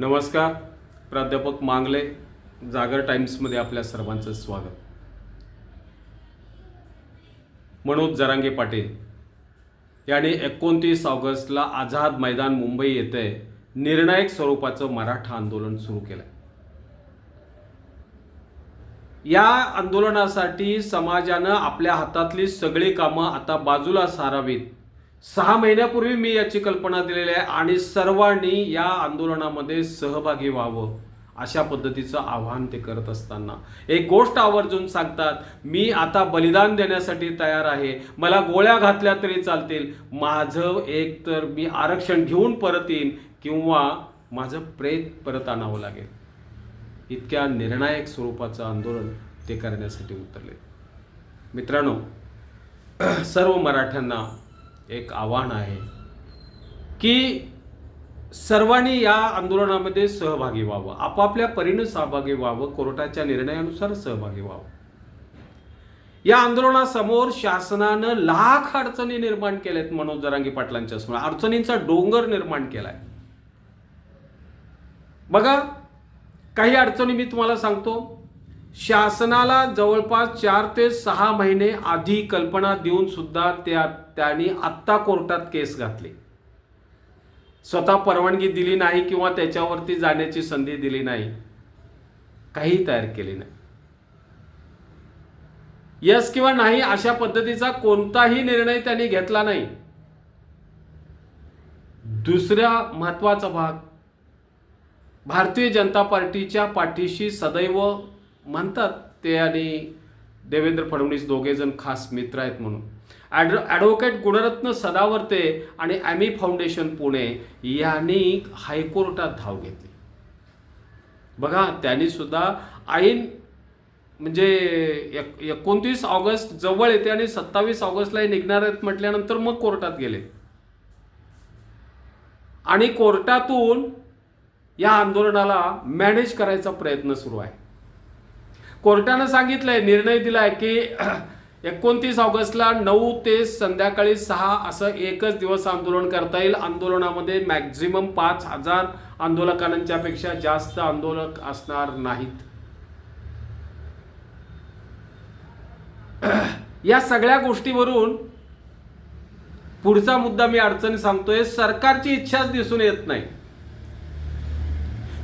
नमस्कार प्राध्यापक मांगले जागर टाइम्समध्ये आपल्या सर्वांचं स्वागत. मनोज जरांगे पाटील. यांनी एकोणतीस ऑगस्टला आझाद मैदान मुंबई येथे निर्णायक स्वरूपाचं मराठा आंदोलन सुरू केलं या आंदोलनासाठी समाजानं आपल्या हातातली सगळी कामं आता बाजूला सारावीत. सहा महिन्यापूर्वी मी याची कल्पना दिलेली आहे आणि सर्वांनी या आंदोलनामध्ये सहभागी व्हावं अशा पद्धतीचं आव्हान ते करत असताना. एक गोष्ट आवर्जून सांगतात मी आता बलिदान देण्यासाठी तयार आहे मला गोळ्या घातल्या तरी चालतील माझं एक तर मी आरक्षण घेऊन परत येईन किंवा माझं प्रेत परत आणावं लागेल. इतक्या निर्णायक स्वरूपाचं आंदोलन ते करण्यासाठी उतरले. मित्रांनो सर्व मराठ्यांना एक आव्हान आहे की सर्वांनी या आंदोलनामध्ये सहभागी व्हावं आपापल्या परीनं सहभागी व्हावं कोर्टाच्या निर्णयानुसार सहभागी व्हावं. या आंदोलनासमोर शासनानं लाख अडचणी निर्माण केल्यात मनोज जरांगी पाटलांच्या समोर. अडचणींचा डोंगर निर्माण केलाय. बघा काही अडचणी मी तुम्हाला सांगतो. शासनाला जवळपास चार ते सहा महिने आधी कल्पना देऊन सुद्धा त्या त्यांनी आत्ता कोर्टात केस घातली. स्वतः परवानगी दिली नाही किंवा त्याच्यावरती जाण्याची संधी दिली नाही. काही तयार केली नाही. यस किंवा नाही अशा पद्धतीचा कोणताही निर्णय त्यांनी घेतला नाही. दुसरा महत्त्वाचा भाग भारतीय जनता पार्टीच्या पाठीशी सदैव म्हणतात ते आणि देवेंद्र फडणवीस दोघेजण खास मित्र आहेत म्हणून. ॲड ॲडव्होकेट गुणरत्न सदावर्ते आणि ॲमी फाउंडेशन पुणे यांनी हायकोर्टात धाव घेतली. बघा त्यांनी सुद्धा ऐन म्हणजे एक एकोणतीस ऑगस्ट जवळ येते आणि सत्तावीस ऑगस्टला निघणार आहेत म्हटल्यानंतर मग कोर्टात गेले. आणि कोर्टातून या आंदोलनाला मॅनेज करायचा प्रयत्न सुरू आहे. कोर्टानं सांगितलंय निर्णय दिलाय की एकोणतीस ऑगस्टला नऊ ते संध्याकाळी सहा असं एकच दिवस आंदोलन करता येईल. आंदोलनामध्ये मॅक्झिमम पाच हजार आंदोलकांच्या पेक्षा जास्त आंदोलक असणार नाहीत. या सगळ्या गोष्टीवरून पुढचा मुद्दा मी अडचणी सांगतोय. सरकारची इच्छाच दिसून येत नाही.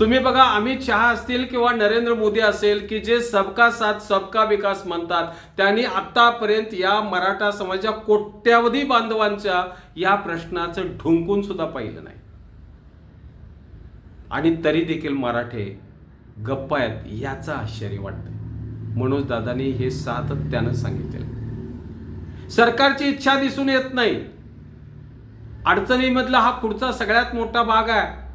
तुम्ही बघा अमित शहा असतील किंवा नरेंद्र मोदी असेल की जे सबका साथ सबका विकास म्हणतात त्यांनी आतापर्यंत या मराठा समाजाच्या कोट्यावधी बांधवांच्या या प्रश्नाचं ढुंकून सुद्धा पाहिलं नाही. आणि तरी देखील मराठे गप्प आहेत याचं आश्चर्य वाटतं मनोज दादांनी हे सातत्यानं सांगितलेलं सरकारची इच्छा दिसून येत नाही. अडचणीमधला हा पुढचा सगळ्यात मोठा भाग आहे.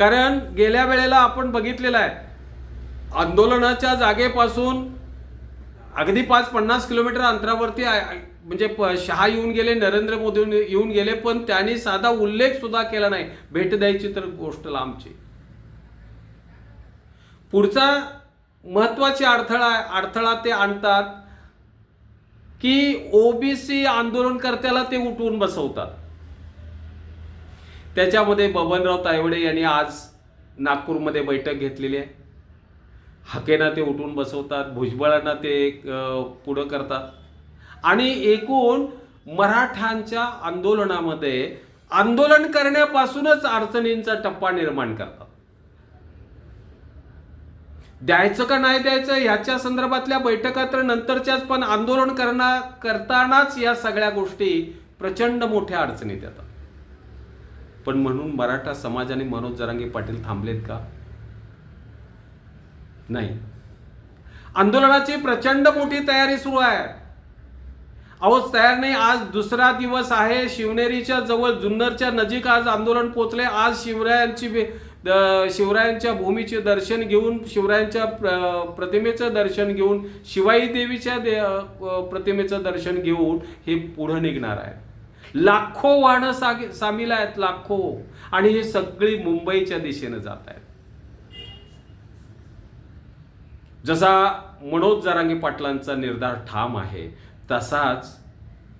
कारण गेल्या वेळेला आपण बघितलेलं आहे आंदोलनाच्या जागेपासून अगदी पाच पन्नास किलोमीटर अंतरावरती म्हणजे शहा येऊन गेले नरेंद्र मोदी येऊन गेले पण त्यांनी साधा उल्लेख सुद्धा केला नाही. भेट द्यायची तर गोष्ट लांबची. पुढचा महत्वाची अडथळा अडथळा ते आणतात की ओबीसी आंदोलनकर्त्याला ते उठवून बसवतात. त्याच्यामध्ये बबनराव तायवडे यांनी आज नागपूरमध्ये बैठक घेतलेली आहे. हाकेना ते उठून बसवतात भुजबळांना ते पुढं करतात. आणि एकूण मराठांच्या आंदोलनामध्ये आंदोलन करण्यापासूनच अडचणींचा टप्पा निर्माण करतात. द्यायचं का नाही द्यायचं ह्याच्या संदर्भातल्या बैठका तर नंतरच्याच पण आंदोलन करणार करतानाच या सगळ्या गोष्टी प्रचंड मोठ्या अडचणीत येतात. पण म्हणून मराठा समाजाने मनोज जरांगे पाटील थांबलेत का? नाही. आंदोलनाची प्रचंड मोठी तयारी सुरू आहे. अहो तयार नाही आज दुसरा दिवस आहे. शिवनेरीच्या जवळ जुन्नरच्या नजीक आज आंदोलन पोचले आज शिवरायांची शिवरायांच्या भूमीचे दर्शन घेऊन शिवरायांच्या प्र- प्रतिमेचं दर्शन घेऊन शिवाई देवीच्या दे प्रतिमेचं दर्शन घेऊन हे पुढं निघणार आहे. लाखो वाहनं साग- सामील आहेत लाखो. आणि ही सगळी मुंबईच्या दिशेनं जात आहेत. जसा मनोज जरांगे पाटलांचा निर्धार ठाम आहे तसाच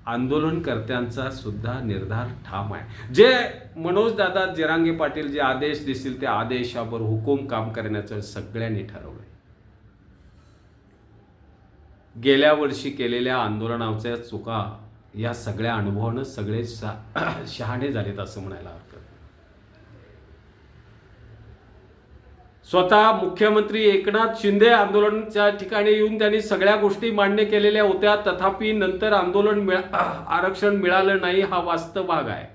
आंदोलनकर्त्यांचा सुद्धा निर्धार ठाम आहे. जे मनोज दादा जिरांगे पाटील जे आदेश दिसतील त्या आदेशावर हुकूम काम करण्याचं सगळ्यांनी ठरवलंय. गेल्या वर्षी केलेल्या आंदोलनाच्या चुका या सगळ्या अनुभवानं सगळे शा शहाणे झालेत असं म्हणायला हरकत स्वतः मुख्यमंत्री एकनाथ शिंदे आंदोलनच्या ठिकाणी येऊन त्यांनी सगळ्या गोष्टी मान्य केलेल्या होत्या. तथापि नंतर आंदोलन मिळा- आरक्षण मिळालं नाही हा वास्तव भाग आहे.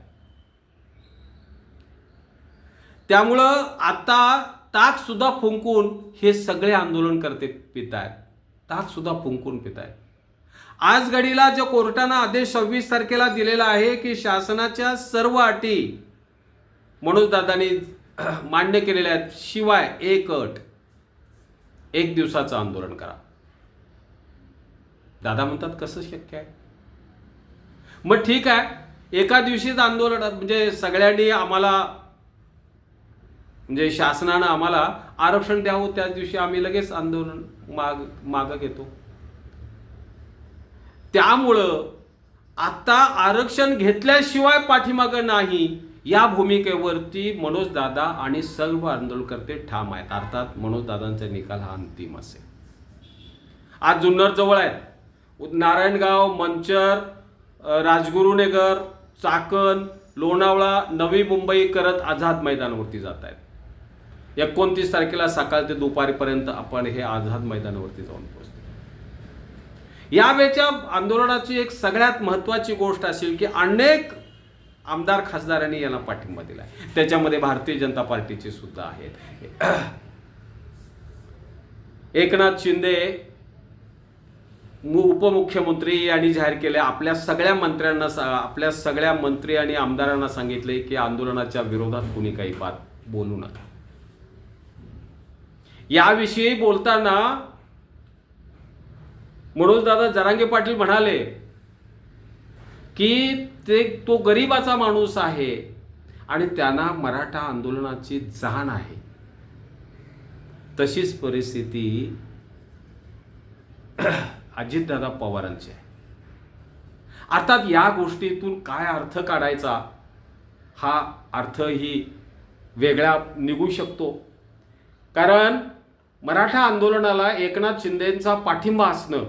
त्यामुळं आता ताक सुद्धा फुंकून हे सगळे आंदोलन करते पितायत. ताक सुद्धा फुंकून पितायत. आज घडीला जो कोर्टानं आदेश सव्वीस तारखेला दिलेला आहे की शासनाच्या सर्व अटी मनोजदादांनी मान्य केलेल्या आहेत शिवाय एक अट. एक दिवसाचं आंदोलन करा. दादा म्हणतात कसं शक्य आहे? मग ठीक आहे एका दिवशीच आंदोलन म्हणजे सगळ्यांनी आम्हाला म्हणजे शासनानं आम्हाला आरक्षण द्यावं त्याच दिवशी आम्ही लगेच आंदोलन माग मागं घेतो. त्यामुळं आता आरक्षण घेतल्याशिवाय पाठीमागं नाही. या भूमिकेवरती मनोजदादा आणि सर्व आंदोलनकर्ते ठाम आहेत. अर्थात मनोजदादांचा निकाल हा अंतिम असेल. आज जुन्नर जवळ आहेत. नारायणगाव मंचर राजगुरुनगर चाकण लोणावळा नवी मुंबई करत आझाद मैदानावरती जात आहेत. एकोणतीस तारखेला सकाळ ते दुपारीपर्यंत आपण हे आझाद मैदानावरती जाऊन पोहोचतो यावेळच्या आंदोलनाची एक सगळ्यात महत्वाची गोष्ट असेल की अनेक आमदार खासदारांनी यांना पाठिंबा दिला त्याच्यामध्ये भारतीय जनता पार्टीचे सुद्धा आहेत. एकनाथ शिंदे उपमुख्यमंत्री यांनी जाहीर केले. आपल्या सगळ्या मंत्र्यांना आपल्या सगळ्या मंत्री आणि आमदारांना सांगितले की आंदोलनाच्या विरोधात कुणी काही बात बोलू नका. याविषयी बोलताना मनोजदादा जरांगे पाटील म्हणाले की ते तो गरिबाचा माणूस आहे आणि त्यांना मराठा आंदोलनाची जाण आहे. तशीच परिस्थिती अजितदादा पवारांची आहे. अर्थात या गोष्टीतून काय अर्थ काढायचा हा अर्थही वेगळा निघू शकतो. कारण मराठा आंदोलनाला एकनाथ शिंदेंचा पाठिंबा असणं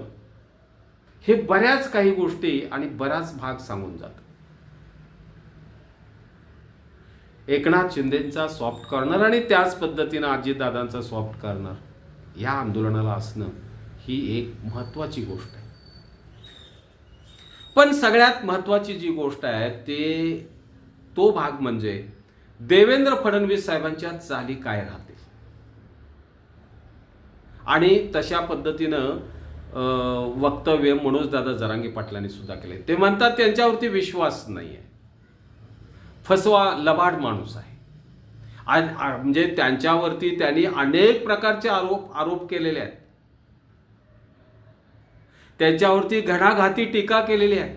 हे बऱ्याच काही गोष्टी आणि बराच भाग सांगून जात. एकनाथ शिंदेचा सॉफ्ट कॉर्नर आणि त्याच पद्धतीनं अजितदादांचा सॉफ्ट कॉर्नर या आंदोलनाला असणं ही एक महत्वाची गोष्ट आहे. पण सगळ्यात महत्वाची जी गोष्ट आहे ते तो भाग म्हणजे देवेंद्र फडणवीस साहेबांच्या चाली काय राहते आणि तशा पद्धतीनं वक्तव्य मनोजदादा जरांगी पाटलांनी सुद्धा केले ते म्हणतात त्यांच्यावरती विश्वास नाही आहे फसवा लबाड माणूस आहे. आणि म्हणजे त्यांच्यावरती त्यांनी अनेक प्रकारचे आरोप आरोप केलेले आहेत. त्यांच्यावरती घणाघाती टीका केलेली आहे.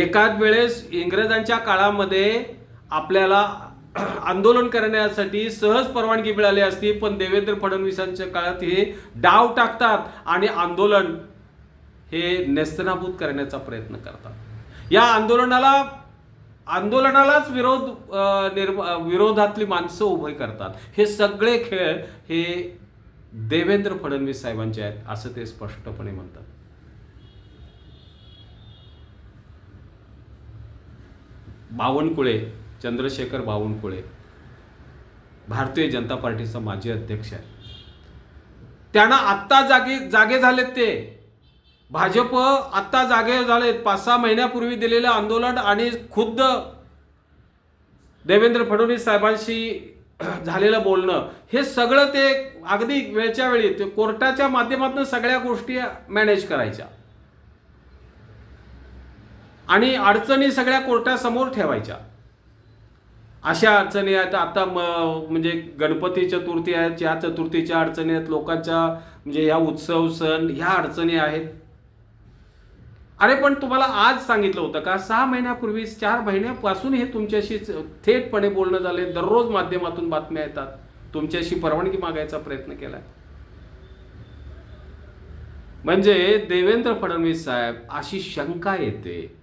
एकाच वेळेस इंग्रजांच्या काळामध्ये आपल्याला आंदोलन करण्यासाठी सहज परवानगी मिळाली असती पण देवेंद्र फडणवीसांच्या काळात हे डाव टाकतात आणि आंदोलन हे नेस्तनाभूत करण्याचा प्रयत्न करतात. या आंदोलनाला आंदोलनालाच विरोध निर्म विरोधातली माणसं उभे करतात. हे सगळे खेळ हे देवेंद्र फडणवीस साहेबांचे आहेत असं ते स्पष्टपणे म्हणतात. बावनकुळे चंद्रशेखर बावनकुळे भारतीय जनता पार्टीचा माजी अध्यक्ष आहे त्यांना आत्ता जागे जागे झालेत ते. भाजप आत्ता जागे झालेत. पाच सहा महिन्यापूर्वी दिलेलं आंदोलन आणि खुद्द देवेंद्र फडणवीस साहेबांशी झालेलं बोलणं हे सगळं ते अगदी वेळच्या वेळी ते कोर्टाच्या माध्यमातून सगळ्या गोष्टी मॅनेज करायच्या. आणि अडचणी सगळ्या कोर्टासमोर ठेवायच्या. अशा अडचणी आहेत. आता म- म्हणजे गणपती चतुर्थी आहेत या चतुर्थीच्या अडचणी आहेत. लोकांच्या म्हणजे ह्या उत्सव सण ह्या अडचणी आहेत. अरे पण तुम्हाला आज सांगितलं होतं का सहा महिन्यापूर्वी चार महिन्यापासून हे तुमच्याशी थेटपणे बोलणं झाले दररोज माध्यमातून बातम्या येतात. तुमच्याशी परवानगी मागायचा प्रयत्न केलाय. म्हणजे देवेंद्र फडणवीस साहेब अशी शंका येते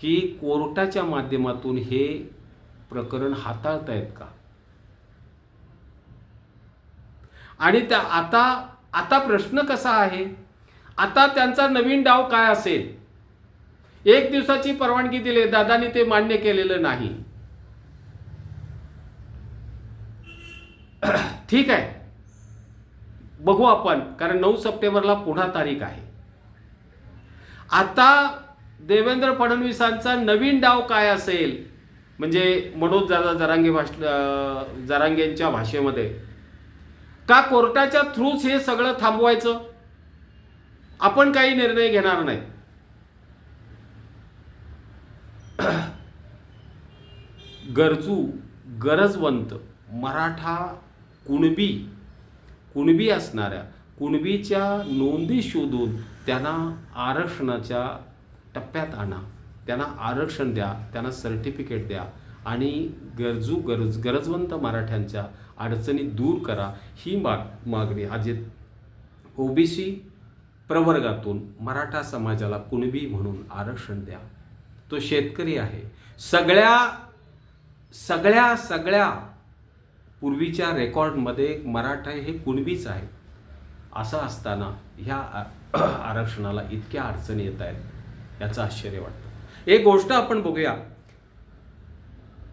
की कोर्टाच्या माध्यमातून हे प्रकरण हाताळतायत का? आणि त्या आता आता प्रश्न कसा आहे? आता त्यांचा नवीन डाव काय असेल? एक दिवसाची परवानगी दिली दादानी ते मान्य केलेलं नाही. ठीक आहे. बघू आपण कारण नऊ सप्टेंबरला पुन्हा तारीख आहे. आता देवेंद्र फडणवीसांचा नवीन डाव काय असेल? म्हणजे मनोज दादा जरांगे भाष जरांगेंच्या भाषेमध्ये का कोर्टाच्या थ्रूच हे सगळं थांबवायचं? आपण काही निर्णय घेणार नाही. गरजू गरजवंत मराठा कुणबी कुणबी असणाऱ्या कुणबीच्या नोंदी शोधून त्यांना आरक्षणाच्या टप्प्यात आणा. त्यांना आरक्षण द्या त्यांना सर्टिफिकेट द्या आणि गरजू गरज गरजवंत मराठ्यांच्या अडचणी दूर करा. ही माग मागणी आज ओबीसी प्रवर्गातून मराठा समाजाला कुणबी म्हणून आरक्षण द्या. तो शेतकरी आहे. सगळ्या सगळ्या सगळ्या पूर्वीच्या रेकॉर्डमध्ये मराठा हे कुणबीच आहे. असं असताना ह्या आरक्षणाला इतक्या अडचणी येत आहेत याचं आश्चर्य वाटतं. एक गोष्ट आपण बघूया.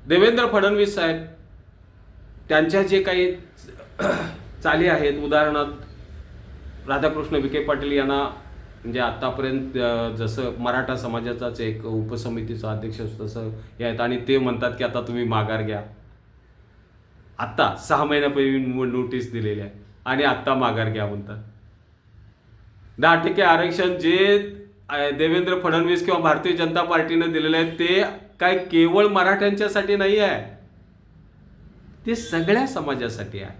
देवेंद्र फडणवीस साहेब त्यांच्या जे काही चाली आहेत उदाहरणार्थ राधाकृष्ण विखे पाटील यांना म्हणजे आतापर्यंत जसं मराठा समाजाचाच एक उपसमितीचा अध्यक्ष असतो तसं हे आहेत आणि ते म्हणतात की आता तुम्ही माघार घ्या. आत्ता सहा महिन्यापूर्वी नोटीस दिलेली आहे आणि आत्ता माघार घ्या म्हणतात. दहा टक्के आरक्षण जे देवेंद्र फडणवीस किंवा भारतीय जनता पार्टीनं दिलेलं आहे ते काय केवळ मराठ्यांच्यासाठी नाही आहे. ते सगळ्या समाजासाठी आहे.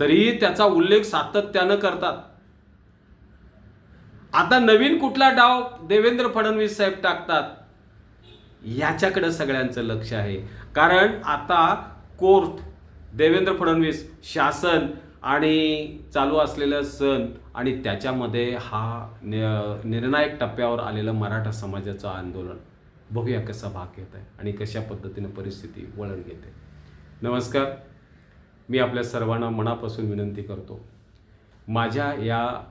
तरीही त्याचा उल्लेख सातत्यानं करतात. आता नवीन कुठला डाव देवेंद्र फडणवीस साहेब टाकतात याच्याकडे सगळ्यांचं लक्ष आहे. कारण आता कोर्ट देवेंद्र फडणवीस शासन आणि चालू असलेलं सण आणि त्याच्यामध्ये हा नि- निर्णायक टप्प्यावर आलेलं मराठा समाजाचं आंदोलन. बघूया कसा भाग घेत आहे आणि कशा पद्धतीने परिस्थिती वळण घेते. नमस्कार. मी आपल्या सर्वांना मनापासून विनंती करतो. माझ्या या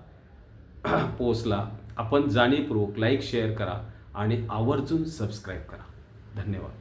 पोस्टला आपण जाणीवपूर्वक लाईक शेअर करा आणि आवर्जून सबस्क्राईब करा. धन्यवाद.